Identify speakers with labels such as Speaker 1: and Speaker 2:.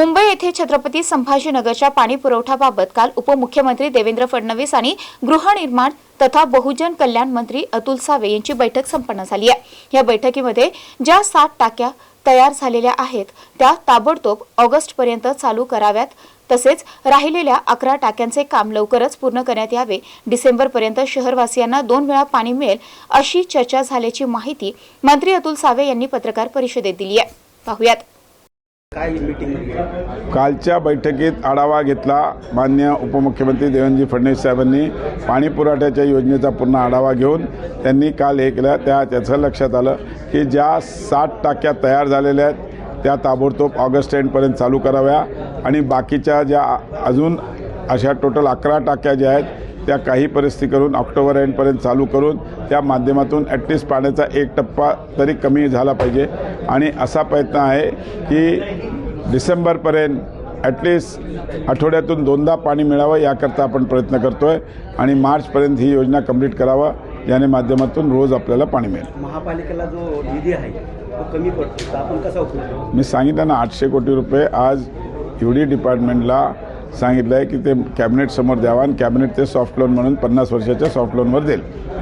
Speaker 1: मुंबई येथे छत्रपती संभाजीनगरच्या पाणी पुरवठाबाबत काल उपमुख्यमंत्री देवेंद्र फडणवीस आणि गृहनिर्माण तथा बहुजन कल्याण मंत्री अतुल सावे यांची बैठक संपन्न झाली आहे. या बैठकीमध्ये ज्या सात टाक्या तयार झालेल्या आहेत त्या ताबडतोब ऑगस्टपर्यंत चालू कराव्यात. तसेच राहिलेल्या अकरा टाक्यांचे काम लवकरच पूर्ण करण्यात यावे. डिसेंबरपर्यंत शहरवासियांना दोन वेळा पाणी मिळेल अशी चर्चा झाल्याची माहिती मंत्री अतुल सावे यांनी पत्रकार परिषदेत दिली आहे. पाहुयात.
Speaker 2: काय मीटिंग
Speaker 3: कालच्या बैठकीत आढावा घेतला मान्य उपमुख्यमंत्री देवेंद्रजी फडणवीस साहेबांनी. पाणी पुरवठ्याच्या योजनेचा पूर्ण आढावा घेऊन त्यांनी काल हे केलं. त्या त्याचं लक्षात आलं की ज्या साठ टाक्या तयार झालेल्या आहेत त्या ताबडतोब ऑगस्ट एंडपर्यंत चालू कराव्या. आणि बाकीच्या ज्या अजून अशा टोटल अकरा टाक्या ज्या आहेत त्या काही परिस्थिती करून ऑक्टोबर एंडपर्यंत चालू करून त्या माध्यमातून ॲटलिस्ट पाण्याचा एक टप्पा तरी कमी झाला पाहिजे. आणि असा प्रयत्न आहे की डिसेंबरपर्यंत ॲटलिस्ट आठवड्यातून दोनदा पाणी मिळावं याकरता आपण प्रयत्न करतो आहे आणि मार्चपर्यंत ही योजना कंप्लीट करावं ज्याने माध्यमातून रोज आपल्याला पाणी मिळेल.
Speaker 2: महापालिकेला जो निधी आहे तो कमी पडतो आपण कसा?
Speaker 3: मी सांगितलं ना आठशे कोटी रुपये आज युडी डिपार्टमेंटला सांगितलं आहे की ते कॅबिनेट समोर द्यावा आणि कॅबिनेट ते सॉफ्ट लोन म्हणून पन्नास वर्षाच्या सॉफ्ट लोनवर देईल.